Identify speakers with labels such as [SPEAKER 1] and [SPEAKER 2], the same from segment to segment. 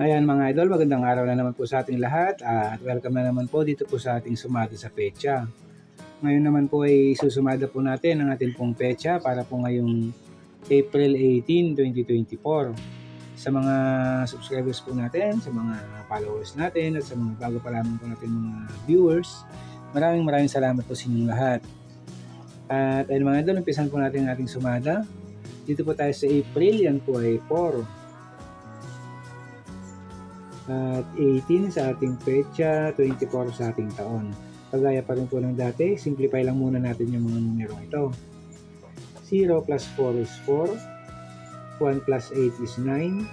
[SPEAKER 1] Ayan mga idol, magandang araw na naman po sa ating lahat at welcome na naman po dito po sa ating sumada sa pecha. Ngayon naman po ay susumada po natin ang ating pong pecha para po ngayong April 18, 2024. Sa mga subscribers po natin, sa mga followers natin at sa mga bago pa lamang po natin mga viewers, maraming maraming salamat po sa inyong lahat. At ayun mga idol, umpisan po natin ang ating sumada. Dito po tayo sa April, yan po ay 4 at 18 sa ating petsa, 24 sa ating taon. Kagaya pa rin po ng dati, simplify lang muna natin yung mga numero ito. 0 plus 4 is 4, 1 plus 8 is 9,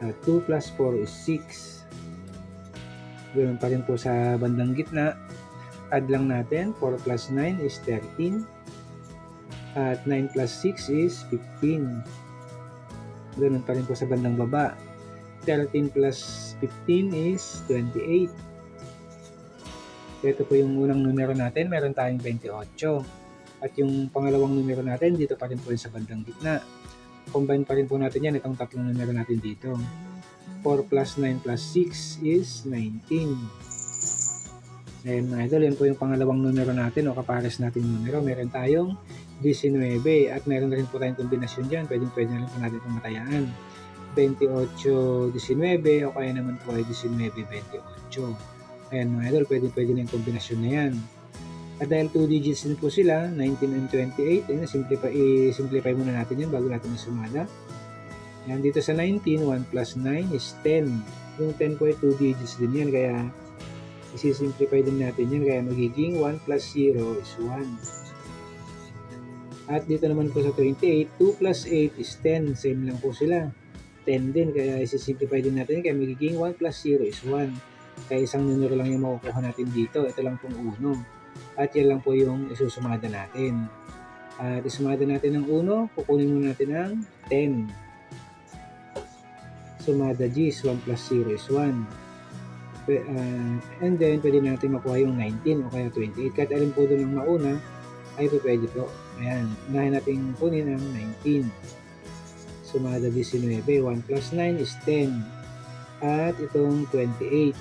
[SPEAKER 1] at 2 plus 4 is 6. Ganoon pa rin po sa bandang gitna. Add lang natin, 4 plus 9 is 13, at 9 plus 6 is 15. Ganoon pa rin po sa bandang baba. 13 plus 15 is 28. Ito po yung unang numero natin, meron tayong 28. At yung pangalawang numero natin, dito pa rin po sa bandang gitna. Combine pa rin po natin yan, itong tatlong numero natin dito. 4 plus 9 plus 6 is 19. Ayan mga idol, yan po yung pangalawang numero natin o kapares natin numero. Meron tayong 19 at meron na rin po tayong kombinasyon dyan. Pwede, pwede na rin po natin itong matayaan. 28-19 o kaya naman po ay 19-28. Ayan mga idol, pwede pwede na yung kombinasyon na yan. At dahil 2 digits din po sila, 19 and 28, ayun, simplify, i-simplify muna natin yan bago natin isumada. Yan, dito sa 19, 1 plus 9 is 10. Yung 10 po ay 2 digits din yan, kaya isi-simplify din natin yan, kaya magiging 1 plus 0 is 1. At dito naman po sa 28, 2 plus 8 is 10. Same lang po sila. 10 din. Kaya isi-simplify din natin. Kaya magiging 1 plus 0 is 1. Kaya isang numero lang yung makukuha natin dito. Ito lang pong 1. At yan lang po yung isusumada natin. At isumada natin ng 1. Kukunin muna natin ang 10. Sumada G is 1 plus 0 is 1. Pe- uh, and then, pwede natin makuha yung 19 o kaya 28. Kahit alin po doon ang mauna, ay pwede po. Ayan, unahin natin kunin ang 19. Sumada 19. 1 plus 9 is 10. At itong 28.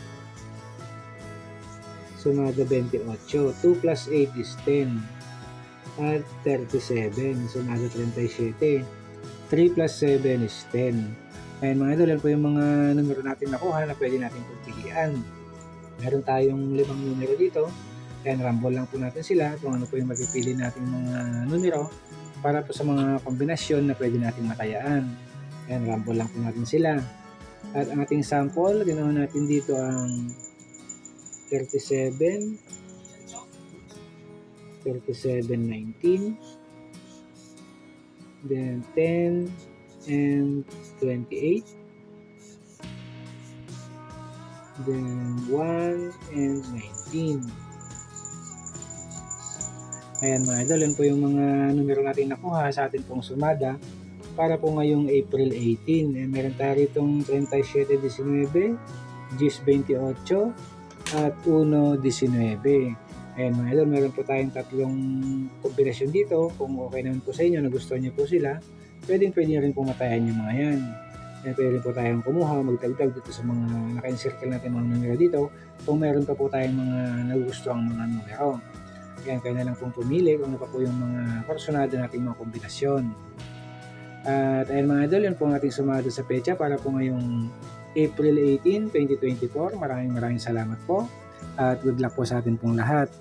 [SPEAKER 1] Sumada 28. 2 plus 8 is 10. At 37. Sumada 37. 3 plus 7 is 10. Ayan mga idol, yan po yung mga numero natin nakuha na pwede natin pagpilian. Meron tayong limang numero dito. Ayan, rumble lang po natin sila kung ano po yung mapipili natin mga numero para po sa mga kombinasyon na pwede natin matayaan. Ayan, rumble lang po natin sila. At ang ating sample, ginawa natin dito ang 37, 37, 19, then 10, and 28, then 1 and 19. Ayan mga idol, yan po yung mga numero natin nakuha sa ating pong sumada para po ngayong April 18. Eh, meron tayo ritong 37-19, 10-28, at 1-19. Ayan mga idol, meron po tayong tatlong kombinasyon dito. Kung okay naman po sa inyo, nagustuhan niyo po sila, pwedeng pwede nyo rin pumatayan yung mga yan. Kaya pwede rin po tayong kumuha, magdagdag dito sa mga naka-encircle natin mga numero dito kung meron pa po tayong mga nagugustuhang mga numero. Yan, kaya na lang pong pumili kung ano pa po yung mga personado nating mga kombinasyon. At ayun mga idol, yun po ang ating sumado sa pecha para po ngayong April 18, 2024. Maraming maraming salamat po at good luck po sa atin pong lahat.